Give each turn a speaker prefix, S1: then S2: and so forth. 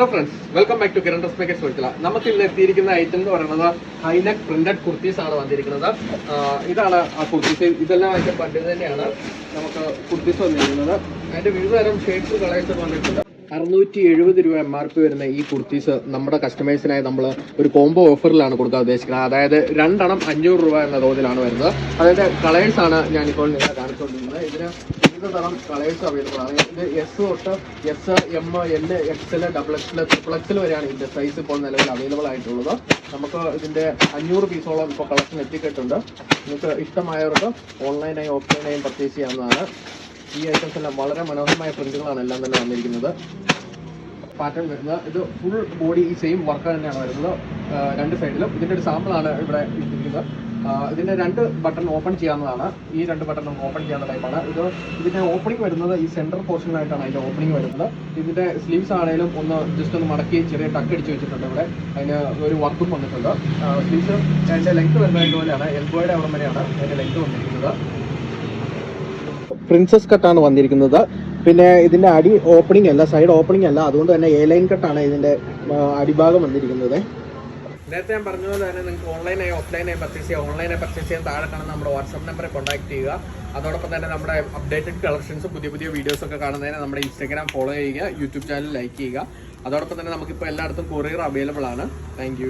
S1: Hello friends welcome back to Kiran dress makers വെളുത്തില നമുക്ക് ഇന്ന് എത്തിയിരിക്കുന്ന item എന്ന് പറയുന്നത് ഹൈനെക് പ്രിന്റഡ് കുർത്തീസ് ആണ് വന്നിരിക്കുന്നത്. ഇതാണ് ആ കുർത്തീസ് ഇതെല്ലാം അതിന്റെ പണ്ട് തന്നെയാണ് നമുക്ക് കുർത്തീസ് വന്നിരിക്കുന്നത്. അതിന്റെ വിവിധ തരം ഷെയ്ഡ്സ് കളേഴ്സ് വന്നിട്ടുണ്ട്. അറുന്നൂറ്റി എഴുപത് രൂപ എം ആർ പി വരുന്ന ഈ കുർത്തീസ് നമ്മുടെ കസ്റ്റമേഴ്സിനായി നമ്മൾ ഒരു കോംബോ ഓഫറിലാണ് കൊടുക്കാൻ ഉദ്ദേശിക്കുന്നത്. അതായത് രണ്ടെണ്ണം അഞ്ഞൂറ് രൂപ എന്ന തോതിലാണ് വരുന്നത്. അതിന്റെ കളേഴ്സാണ് ഞാനിപ്പോൾ നിങ്ങളെ കാണിച്ചുകൊണ്ടിരിക്കുന്നത്. ഇതിന് വിവിധ തരം കളേഴ്സ് അവൈലബിൾ ആണ്. ഇത് എസ് തൊട്ട് S M L XL double XL triple XL വരെയാണ് ഇതിന്റെ സൈസ് ഇപ്പോൾ നിലവിൽ അവൈലബിൾ ആയിട്ടുള്ളത്. നമുക്ക് ഇതിന്റെ അഞ്ഞൂറ് പീസോളം ഇപ്പോൾ കളക്ഷൻ എത്തിക്കിട്ടുണ്ട് നിങ്ങൾക്ക് ഇഷ്ടമായവർക്ക് ഓൺലൈനായി ഓഫ്ലൈനായും പർച്ചേസ് ചെയ്യാവുന്നതാണ്. ഈ ഐറ്റംസ് എല്ലാം വളരെ മനോഹരമായ പ്രിന്റുകളാണ് എല്ലാം തന്നെ വന്നിരിക്കുന്നത്. പാറ്റേൺ വരുന്നത്. ഇത് ഫുൾ ബോഡി ഈ സെയിം വർക്ക് തന്നെയാണ് വരുന്നത്. രണ്ട് സൈഡിലും ഇതിന്റെ ഒരു സാമ്പിളാണ് ഇവിടെ ഇട്ടിരിക്കുന്നത്. ഇതിന്റെ രണ്ട് ബട്ടൺ ഓപ്പൺ ചെയ്യാവുന്നതാണ്. ഈ രണ്ട് ബട്ടൺ ഓപ്പൺ ചെയ്യാവുന്ന ടൈപ്പാണ് ഇത് ഇതിന്റെ ഓപ്പണിംഗ് വരുന്നത് ഈ സെന്റർ പോർഷനിലായിട്ടാണ് അതിന്റെ ഓപ്പണിംഗ് വരുന്നത്. ഇതിന്റെ സ്ലീവ്സ് ആണെങ്കിലും ഒന്ന് ജസ്റ്റ് ഒന്ന് മടക്കി ചെറിയ ടക്ക് അടിച്ച് വെച്ചിട്ടുണ്ട് ഇവിടെ. അതിന് ഒരു വർക്കും വന്നിട്ടുണ്ട്. സ്ലീവ്സ് അതിന്റെ ലെങ്ത് വരുന്നത് ഇതുപോലെയാണ്. എൽബോയുടെ അവിടെ വരെയാണ് അതിന്റെ ലെങ്ത് വന്നിരിക്കുന്നത്. പ്രിൻസസ് കട്ടാണ് വന്നിരിക്കുന്നത്. പിന്നെ ഇതിന്റെ അടി ഓപ്പണിംഗ് അല്ല സൈഡ് ഓപ്പണിംഗ് അല്ല. അതുകൊണ്ട് തന്നെ എ ലൈൻ കട്ടാണ് ഇതിന്റെ അടിഭാഗം വന്നിരിക്കുന്നത്. നേരത്തെ ഞാൻ പറഞ്ഞതുപോലെ പോലെ തന്നെ നിങ്ങൾക്ക് ഓൺലൈനായി ഓഫ്ലൈനായി പർച്ചേസ് ചെയ്യാം. ഓൺലൈനായി പർച്ചേസ് ചെയ്യാൻ താഴെ കാണുന്ന നമ്മുടെ വാട്സ്ആപ്പ് നമ്പറെ കോൺടാക്ട് ചെയ്യുക. അതോടൊപ്പം തന്നെ നമ്മുടെ അപ്ഡേറ്റഡ് കളക്ഷൻസ് പുതിയ പുതിയ വീഡിയോസ് ഒക്കെ കാണുന്നതിന് നമ്മുടെ ഇൻസ്റ്റാഗ്രാം ഫോളോ ചെയ്യുക യൂട്യൂബ് ചാനൽ ലൈക്ക് ചെയ്യുക. അതോടൊപ്പം തന്നെ നമുക്കിപ്പോൾ എല്ലായിടത്തും കൊറിയർ അവൈലബിൾ ആണ്. താങ്ക്